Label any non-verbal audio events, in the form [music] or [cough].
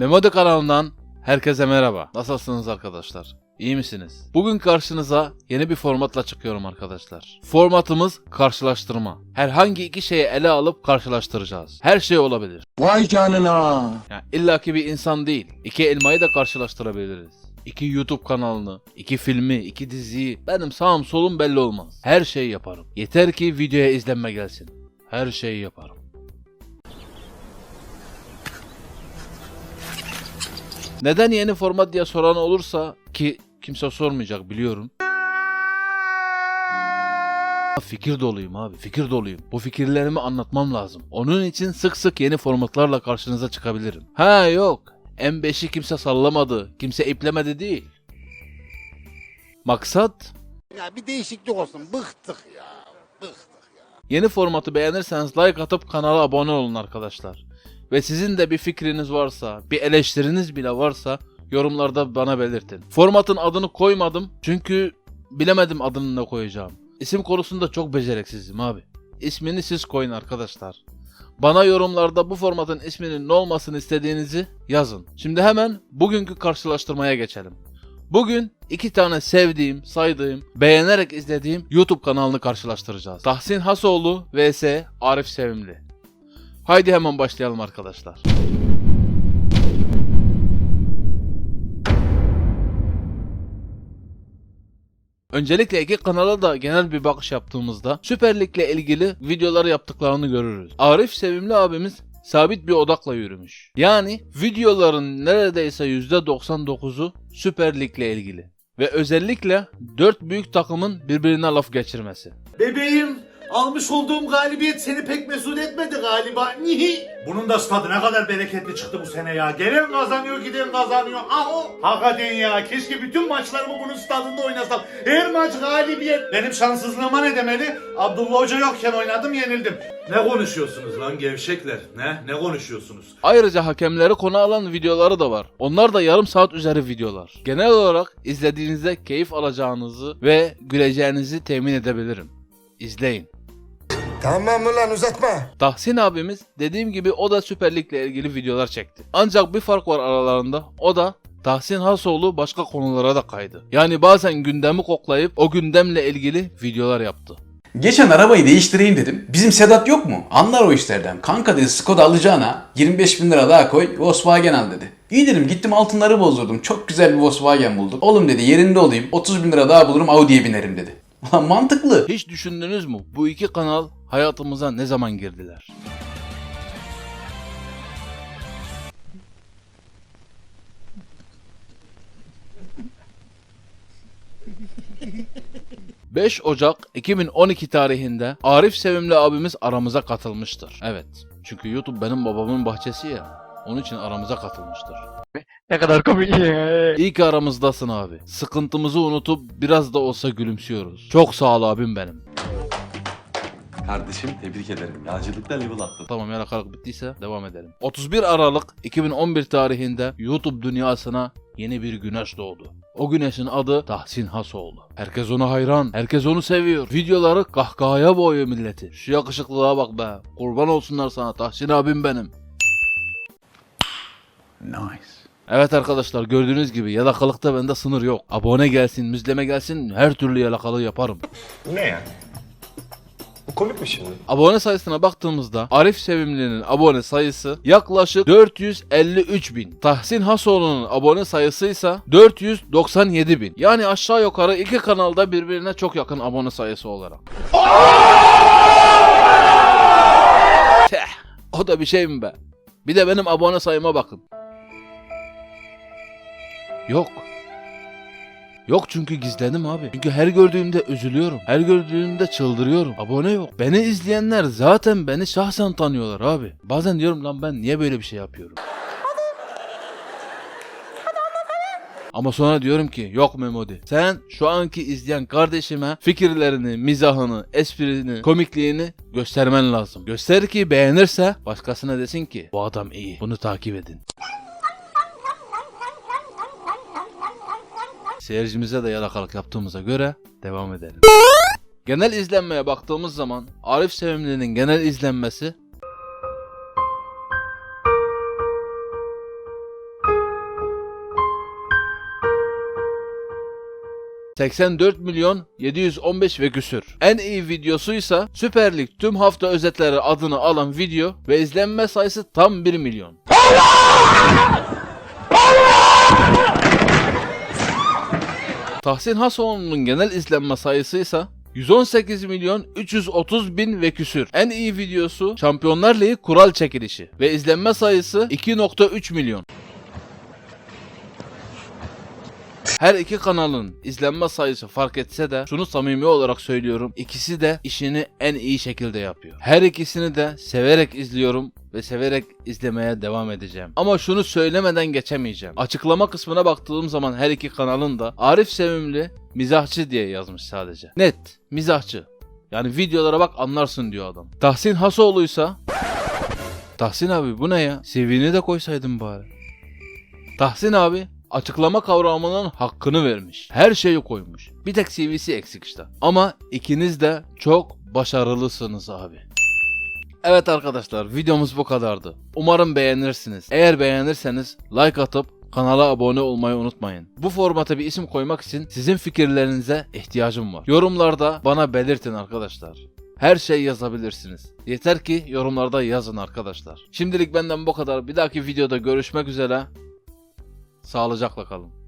Memodi kanalından herkese merhaba. Nasılsınız arkadaşlar? İyi misiniz? Bugün karşınıza yeni bir formatla çıkıyorum arkadaşlar. Formatımız karşılaştırma. Herhangi iki şeyi ele alıp karşılaştıracağız. Her şey olabilir. Vay canına. Yani illaki bir insan değil. İki elmayı da karşılaştırabiliriz. İki YouTube kanalını, iki filmi, iki diziyi benim sağım solum belli olmaz. Her şeyi yaparım. Yeter ki videoya izlenme gelsin. Her şeyi yaparım. Neden yeni format diye soran olursa ki kimse sormayacak biliyorum. Fikir doluyum abi, fikir doluyum. Bu fikirlerimi anlatmam lazım. Onun için sık sık yeni formatlarla karşınıza çıkabilirim. Ha yok, M5'i kimse sallamadı, kimse iplemedi değil. Maksat Ya bir değişiklik olsun. Bıktık ya. Bıktık. Yeni formatı beğenirseniz like atıp kanala abone olun arkadaşlar. Ve sizin de bir fikriniz varsa, bir eleştiriniz bile varsa yorumlarda bana belirtin. Formatın adını koymadım çünkü bilemedim adını ne koyacağım. İsim konusunda çok beceriksizim abi. İsmini siz koyun arkadaşlar. Bana yorumlarda bu formatın isminin ne olmasını istediğinizi yazın. Şimdi hemen bugünkü karşılaştırmaya geçelim. Bugün iki tane sevdiğim, saydığım, beğenerek izlediğim YouTube kanalını karşılaştıracağız. Tahsin Hasoğlu vs Arif Sevimli. Haydi hemen başlayalım arkadaşlar. Öncelikle iki kanala da genel bir bakış yaptığımızda Süper Lig'le ilgili videoları yaptıklarını görürüz. Arif Sevimli abimiz sabit bir odakla yürümüş. Yani videoların neredeyse %99'u Süper Lig'le ilgili. Ve özellikle 4 büyük takımın birbirine laf geçirmesi. Bebeğim almış olduğum galibiyet seni pek mesut etmedi galiba. Nihi? Bunun da stadı ne kadar bereketli çıktı bu sene ya. Gelen kazanıyor giden kazanıyor. Aho. Hakikaten ya keşke bütün maçlarımı bunun stadında oynasam. Her maç galibiyet. Benim şanssızlığıma ne demeli? Abdullah Hoca yokken oynadım yenildim. Ne konuşuyorsunuz lan gevşekler? Ne? Ne konuşuyorsunuz? Ayrıca hakemleri konu alan videoları da var. Onlar da yarım saat üzeri videolar. Genel olarak izlediğinizde keyif alacağınızı ve güleceğinizi temin edebilirim. İzleyin. Tamam ulan uzatma. Tahsin abimiz dediğim gibi o da Süper Lig'le ilgili videolar çekti. Ancak bir fark var aralarında. O da Tahsin Hasoğlu başka konulara da kaydı. Yani bazen gündemi koklayıp o gündemle ilgili videolar yaptı. Geçen arabayı değiştireyim dedim. Bizim Sedat yok mu? Anlar o işlerden. Kanka dedi Skoda alacağına 25 bin lira daha koy Volkswagen al dedi. İyi dedim gittim altınları bozdurdum. Çok güzel bir Volkswagen bulduk. Oğlum dedi yerinde olayım 30 bin lira daha bulurum Audi'ye binerim dedi. Ulan mantıklı. Hiç düşündünüz mü bu iki kanal hayatımıza ne zaman girdiler? [laughs] ...5 Ocak 2012 tarihinde Arif Sevimli abimiz aramıza katılmıştır. Evet. Çünkü YouTube benim babamın bahçesi ya. Onun için aramıza katılmıştır. Ne kadar komik. İyi ki aramızdasın abi. Sıkıntımızı unutup biraz da olsa gülümsüyoruz. Çok sağ ol abim benim. Kardeşim tebrik ederim. Yağcılıkta level atladın. Tamam yalakalık bittiyse devam edelim. 31 Aralık 2011 tarihinde YouTube dünyasına yeni bir güneş doğdu. O güneşin adı Tahsin Hasoğlu. Herkes ona hayran, herkes onu seviyor. Videoları kahkahaya boğuyor milleti. Şu yakışıklılığa bak be. Kurban olsunlar sana Tahsin abim benim. Nice. Evet arkadaşlar gördüğünüz gibi yalakalıkta bende sınır yok. Abone gelsin, müzleme gelsin her türlü yalakalığı yaparım. Ne ya? Komik mi şimdi? Abone sayısına baktığımızda Arif Sevimli'nin abone sayısı yaklaşık 453 bin. Tahsin Hasoğlu'nun abone sayısı ise 497 bin. Yani aşağı yukarı iki kanalda birbirine çok yakın abone sayısı olarak. Teh, o da bir şey mi be? Bir de benim abone sayıma bakın. Yok. Yok çünkü gizledim abi. Çünkü her gördüğümde üzülüyorum. Her gördüğümde çıldırıyorum. Abone yok. Beni izleyenler zaten beni şahsen tanıyorlar abi. Bazen diyorum lan ben niye böyle bir şey yapıyorum? Ama sonra diyorum ki yok Memodi. Sen şu anki izleyen kardeşime fikirlerini, mizahını, esprini, komikliğini göstermen lazım. Göster ki beğenirse başkasına desin ki bu adam iyi. Bunu takip edin. Seyircimize de yalakalık yaptığımıza göre devam edelim. Genel izlenmeye baktığımız zaman Arif Sevimli'nin genel izlenmesi ...84 milyon 715 ve küsür. En iyi videosuysa Süper Lig tüm hafta özetleri adını alan video ve izlenme sayısı tam 1 milyon. Tahsin Hasoğlu'nun genel izlenme sayısı ise 118 milyon 330 bin ve küsür. En iyi videosu Şampiyonlar Ligi kural çekilişi ve izlenme sayısı 2.3 milyon. Her iki kanalın izlenme sayısı fark etse de şunu samimi olarak söylüyorum. ikisi de işini en iyi şekilde yapıyor. Her ikisini de severek izliyorum ve severek izlemeye devam edeceğim. Ama şunu söylemeden geçemeyeceğim. Açıklama kısmına baktığım zaman her iki kanalın da Arif Sevimli mizahçı diye yazmış sadece. Net mizahçı. Yani videolara bak anlarsın diyor adam. Tahsin Hasoğlu'ysa Tahsin abi bu ne ya? CV'ni de koysaydın bari. Tahsin abi açıklama kavramının hakkını vermiş. Her şeyi koymuş. Bir tek CV'si eksik işte. Ama ikiniz de çok başarılısınız abi. Evet arkadaşlar videomuz bu kadardı. Umarım beğenirsiniz. Eğer beğenirseniz like atıp kanala abone olmayı unutmayın. Bu formata bir isim koymak için sizin fikirlerinize ihtiyacım var. Yorumlarda bana belirtin arkadaşlar. Her şey yazabilirsiniz. Yeter ki yorumlarda yazın arkadaşlar. Şimdilik benden bu kadar. Bir dahaki videoda görüşmek üzere. Sağlıcakla kalın.